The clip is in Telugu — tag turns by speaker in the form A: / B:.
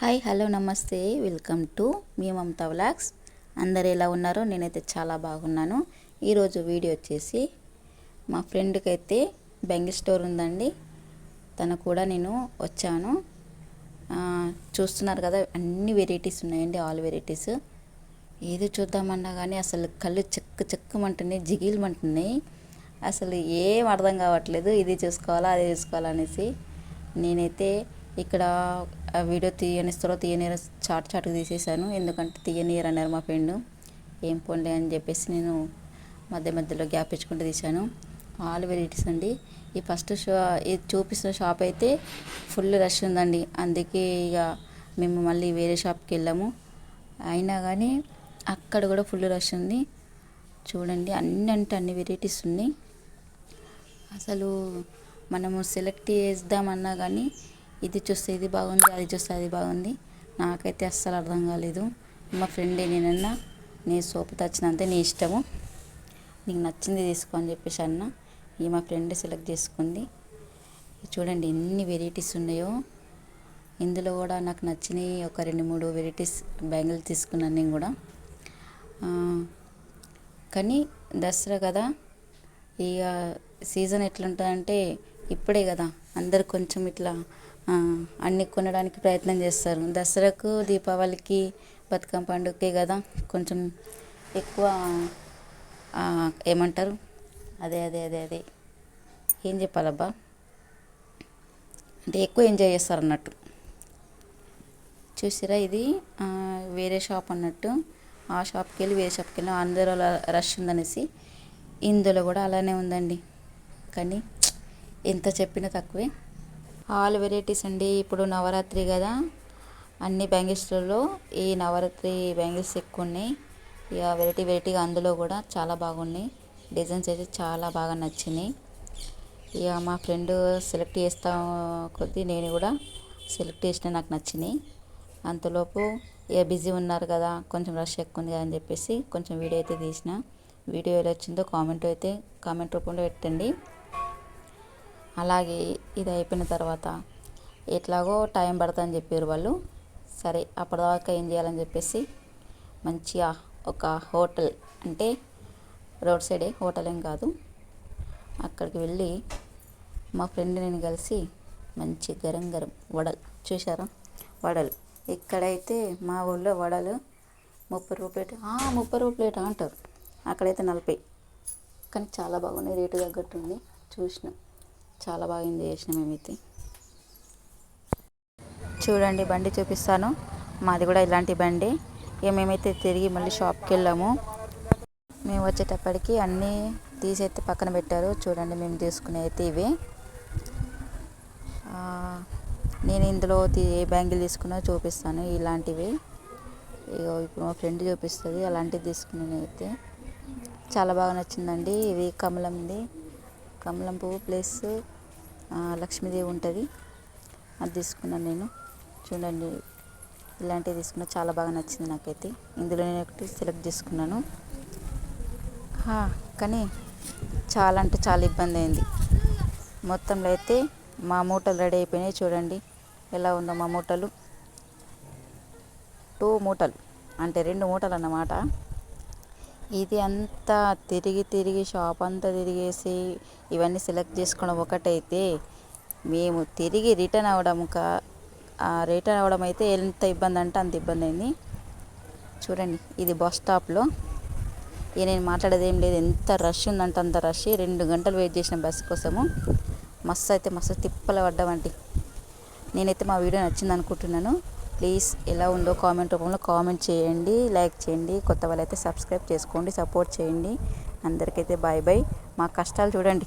A: హాయ్ హలో నమస్తే. వెల్కమ్ టు మీ మమతా వ్లాగ్స్. అందరు ఎలా ఉన్నారో నేనైతే చాలా బాగున్నాను. ఈరోజు వీడియో వచ్చేసి మా ఫ్రెండ్కి అయితే బెంగిల్ స్టోర్ ఉందండి. తను కూడా నేను వచ్చాను. చూస్తున్నారు కదా అన్ని వెరైటీస్ ఉన్నాయండి ఆల్ వెరైటీస్. ఏది చూద్దామన్నా కానీ అసలు కళ్ళు చెక్కు చెక్కమంటున్నాయి జిగిలమంటున్నాయి. అసలు ఏం అర్థం కావట్లేదు ఇది చూసుకోవాలా అది చూసుకోవాలనేసి నేనైతే ఇక్కడ వీడియో తీయనిస్తారో తీయనియరో చాట్ చాటుకు తీసేసాను ఎందుకంటే తీయనియరు అన్నారు మా ఫ్రెండ్. ఏం పోన్లే అని చెప్పేసి నేను మధ్య మధ్యలో గ్యాప్ ఇచ్చుకుంటూ తీశాను. ఆల్ వెరైటీస్ అండి. ఈ ఫస్ట్ షా ఇది చూపిస్తున్న షాప్ అయితే ఫుల్ రష్ ఉందండి. అందుకే ఇక మేము మళ్ళీ వేరే షాప్కి వెళ్ళాము. అయినా కానీ అక్కడ కూడా ఫుల్ రష్ ఉంది. చూడండి అన్ని అంటే అన్ని వెరైటీస్ ఉన్నాయి. అసలు మనము సెలెక్ట్ చేద్దామన్నా కానీ ఇది చూస్తే ఇది బాగుంది అది చూస్తే అది బాగుంది. నాకైతే అస్సలు అర్థం కాలేదు. మా ఫ్రెండ్ నేనన్నా నీ సోపు తెచ్చినంతే నీ ఇష్టము. నీకు నచ్చింది తీసుకో అని చెప్పేసి అన్న ఈ మా ఫ్రెండ్ సెలెక్ట్ చేసుకుంది. చూడండి ఎన్ని వెరైటీస్ ఉన్నాయో. ఇందులో కూడా నాకు నచ్చినవి ఒక రెండు మూడు వెరైటీస్ బ్యాంగిల్ తీసుకున్నాను నేను కూడా. కానీ దసరా కదా ఇక సీజన్ ఎట్లుంటుందంటే ఇప్పుడే కదా. అందరు కొంచెం ఇట్లా అన్ని కొనడానికి ప్రయత్నం చేస్తారు. దసరాకు దీపావళికి బతుకమ్మ పండుగకి కదా కొంచెం ఎక్కువ ఏమంటారు? అదే అదే అదే అదే. ఏం చెప్పాలబ్బా? అంటే ఎక్కువ ఎంజాయ్ చేస్తారు అన్నట్టు. చూసిరా ఇది? వేరే షాప్ అన్నట్టు. ఆ షాప్కి వెళ్ళి వేరే షాప్కి వెళ్ళి అందరూ రష్ ఉందనేసి ఇందులో కూడా అలానే ఉందండి. కానీ ఎంత చెప్పినా తక్కువే. ఆల్ వెరైటీస్ అండి. ఇప్పుడు నవరాత్రి కదా. అన్ని బ్యాంగిల్స్లలో ఈ నవరాత్రి బ్యాంగిల్స్ ఎక్కువ ఉన్నాయి ఇక వెరైటీ వెరైటీగా అందులో కూడా చాలా బాగున్నాయి. డిజైన్స్ అయితే చాలా బాగా నచ్చినాయి. ఇక మా ఫ్రెండ్ సెలెక్ట్ చేస్తా కొద్దీ నేను కూడా సెలెక్ట్ చేసిన నాకు నచ్చినాయి. అంతలోపు ఇక బిజీ ఉన్నారు కదా కొంచెం రష్ ఎక్కువ ఉంది కదా అని చెప్పేసి కొంచెం వీడియో అయితే తీసిన. వీడియో ఎలా వచ్చిందో కామెంట్ అయితే కామెంట్ రూపంలో పెట్టండి. అలాగే ఇది అయిపోయిన తర్వాత ఎట్లాగో టైం పడుతుందని చెప్పారు వాళ్ళు. సరే అప్పటిదాకా ఏం చేయాలని చెప్పేసి మంచిగా ఒక హోటల్ అంటే రోడ్ సైడే హోటల్ ఏం కాదు. అక్కడికి వెళ్ళి మా ఫ్రెండ్ నేను కలిసి మంచి గరం గరం వడలు చూసారా వడలు. ఇక్కడైతే మా ఊళ్ళో వడలు ముప్పై రూపాయలు ముప్పై రూపాయలు అంటారు. అక్కడైతే నలభై. కానీ చాలా బాగున్నాయి రేటు తగ్గట్టు ఉంది చాలా బాగా ఎంజాయ్ చేసినాం మేమైతే. చూడండి బండి చూపిస్తాను. మాది కూడా ఇలాంటి బండి. ఇక మేమైతే తిరిగి మళ్ళీ షాప్కి వెళ్ళాము మేము వచ్చేటప్పటికి అన్నీ తీసైతే పక్కన పెట్టారు. చూడండి మేము తీసుకునే అయితే ఇవే. నేను ఇందులో ఏ బ్యాంగిల్ తీసుకున్నా చూపిస్తాను. ఇలాంటివి. ఇగో ఇప్పుడు మా ఫ్రెండ్ చూపిస్తుంది. అలాంటివి తీసుకున్నాను అయితే చాలా బాగా నచ్చిందండి. ఇది కమలంది. కమలం పువ్వు ప్లస్ లక్ష్మీదేవి ఉంటుంది. అది తీసుకున్నాను నేను. చూడండి ఇలాంటివి తీసుకున్నా చాలా బాగా నచ్చింది నాకైతే. ఇందులో నేను ఒకటి సెలెక్ట్ చేసుకున్నాను. కానీ చాలా అంటే చాలా ఇబ్బంది అయింది. మొత్తంలో అయితే మా మూటలు రెడీ అయిపోయినాయి చూడండి. ఎలా ఉందో మా మూటలు. టూ మూటలు అంటే రెండు మూటలు అన్నమాట. ఇది అంతా తిరిగి తిరిగి షాప్ అంతా తిరిగేసి ఇవన్నీ సెలెక్ట్ చేసుకోవడం ఒకటైతే మేము తిరిగి రిటర్న్ అవ్వడం కా రిటర్న్ అవ్వడం అయితే ఎంత ఇబ్బంది అంటే అంత ఇబ్బంది అయింది. చూడండి ఇది బస్ స్టాప్లో. ఇక నేను మాట్లాడేది ఏం లేదు. ఎంత రష్ ఉందంటే అంత రష్. రెండు గంటలు వెయిట్ చేసిన బస్సు కోసము. మస్తు అయితే మస్తు తిప్పలు పడ్డామండి నేనైతే మా వీడియో నచ్చింది అనుకుంటున్నాను. ప్లీజ్ ఎలా ఉందో కామెంట్ రూపంలో కామెంట్ చేయండి లైక్ చేయండి కొత్త వాళ్ళైతే సబ్స్క్రైబ్ చేసుకోండి సపోర్ట్ చేయండి. అందరికైతే బాయ్ బాయ్. మా కష్టాలు చూడండి.